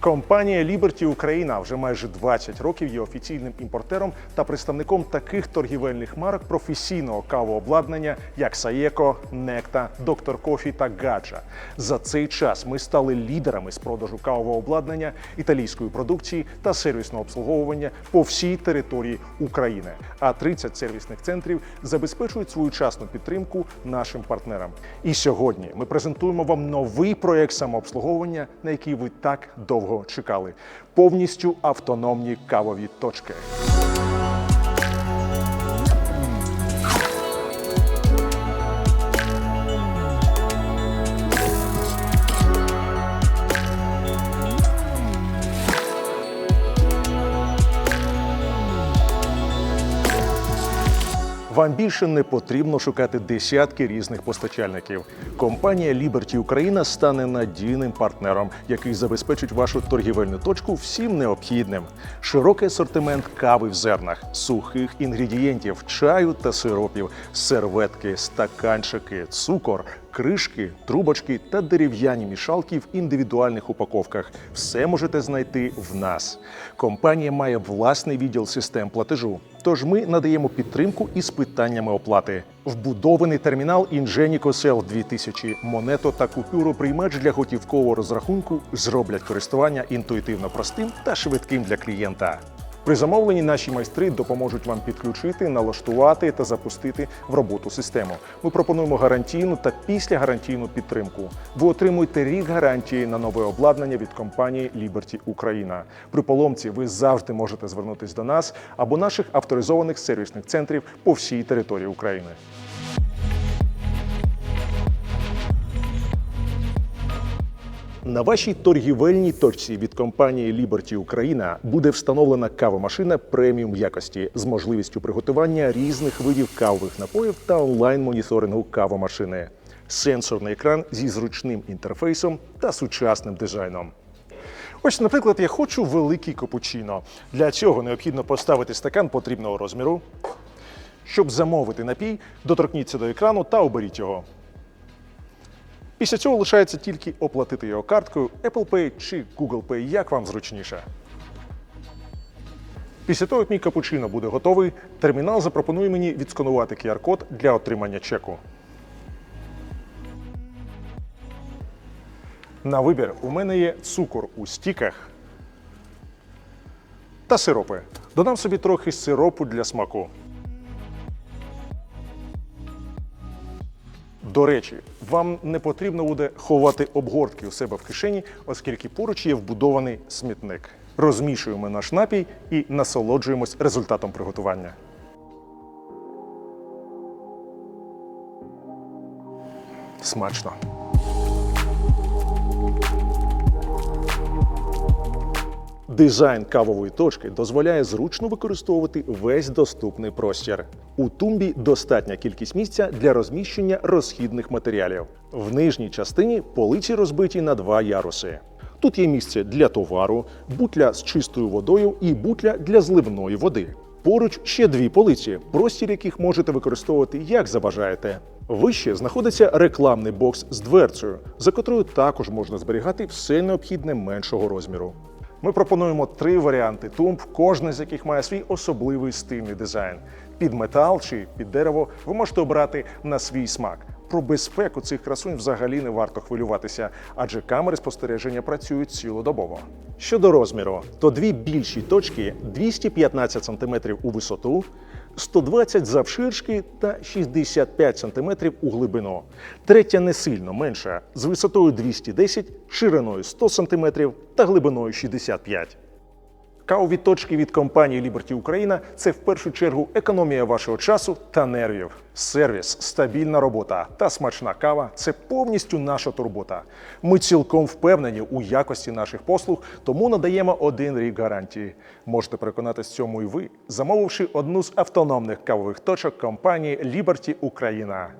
Компанія Liberty Україна вже майже 20 років є офіційним імпортером та представником таких торгівельних марок професійного кавообладнання, як Саєко, Некта, Доктор Кофі та Гаджа. За цей час ми стали лідерами з продажу кавового обладнання, італійської продукції та сервісного обслуговування по всій території України. А 30 сервісних центрів забезпечують своєчасну підтримку нашим партнерам. І сьогодні ми презентуємо вам новий проект самообслуговування, на який ви так довго чекали. Повністю автономні кавові точки. Вам більше не потрібно шукати десятки різних постачальників. Компанія Liberty Україна стане надійним партнером, який забезпечить вашу торгівельну точку всім необхідним. Широкий асортимент кави в зернах, сухих інгредієнтів, чаю та сиропів, серветки, стаканчики, цукор, кришки, трубочки та дерев'яні мішалки в індивідуальних упаковках. Все можете знайти в нас. Компанія має власний відділ систем платежу. Тож ми надаємо підтримку із питаннями оплати. Вбудований термінал Cell 2000, монето та купюру приймач для готівкового розрахунку зроблять користування інтуїтивно простим та швидким для клієнта. При замовленні наші майстри допоможуть вам підключити, налаштувати та запустити в роботу систему. Ми пропонуємо гарантійну та післягарантійну підтримку. Ви отримуєте рік гарантії на нове обладнання від компанії Liberty Україна. При поломці ви завжди можете звернутися до нас або наших авторизованих сервісних центрів по всій території України. На вашій торгівельній точці від компанії Liberty Україна буде встановлена кавомашина преміум якості з можливістю приготування різних видів кавових напоїв та онлайн-моніторингу кавомашини, сенсорний екран зі зручним інтерфейсом та сучасним дизайном. Ось, наприклад, я хочу великий капучино. Для цього необхідно поставити стакан потрібного розміру. Щоб замовити напій, доторкніться до екрану та оберіть його. Після цього лишається тільки оплатити його карткою Apple Pay чи Google Pay, як вам зручніше. Після того, як мій капучино буде готовий, термінал запропонує мені відсканувати QR-код для отримання чеку. На вибір у мене є цукор у стіках та сиропи. Додам собі трохи сиропу для смаку. До речі, вам не потрібно буде ховати обгортки у себе в кишені, оскільки поруч є вбудований смітник. Розмішуємо наш напій і насолоджуємось результатом приготування. Смачно. Дизайн кавової точки дозволяє зручно використовувати весь доступний простір. У тумбі достатня кількість місця для розміщення розхідних матеріалів. В нижній частині полиці розбиті на два яруси. Тут є місце для товару, бутля з чистою водою і бутля для зливної води. Поруч ще дві полиці, простір яких можете використовувати як забажаєте. Вище знаходиться рекламний бокс з дверцею, за котрою також можна зберігати все необхідне меншого розміру. Ми пропонуємо три варіанти тумб, кожна з яких має свій особливий стильний дизайн. Під метал чи під дерево ви можете обрати на свій смак. Про безпеку цих красунь взагалі не варто хвилюватися, адже камери спостереження працюють цілодобово. Щодо розміру, то дві більші точки 215 см у висоту, 120 завширшки та 65 см у глибину. Третя не сильно менша з висотою 210, шириною 100 см та глибиною 65 Кавові точки від компанії Liberty Україна це в першу чергу економія вашого часу та нервів. Сервіс, стабільна робота та смачна кава це повністю наша турбота. Ми цілком впевнені у якості наших послуг, тому надаємо один рік гарантії. Можете переконатись в цьому і ви, замовивши одну з автономних кавових точок компанії Liberty Україна.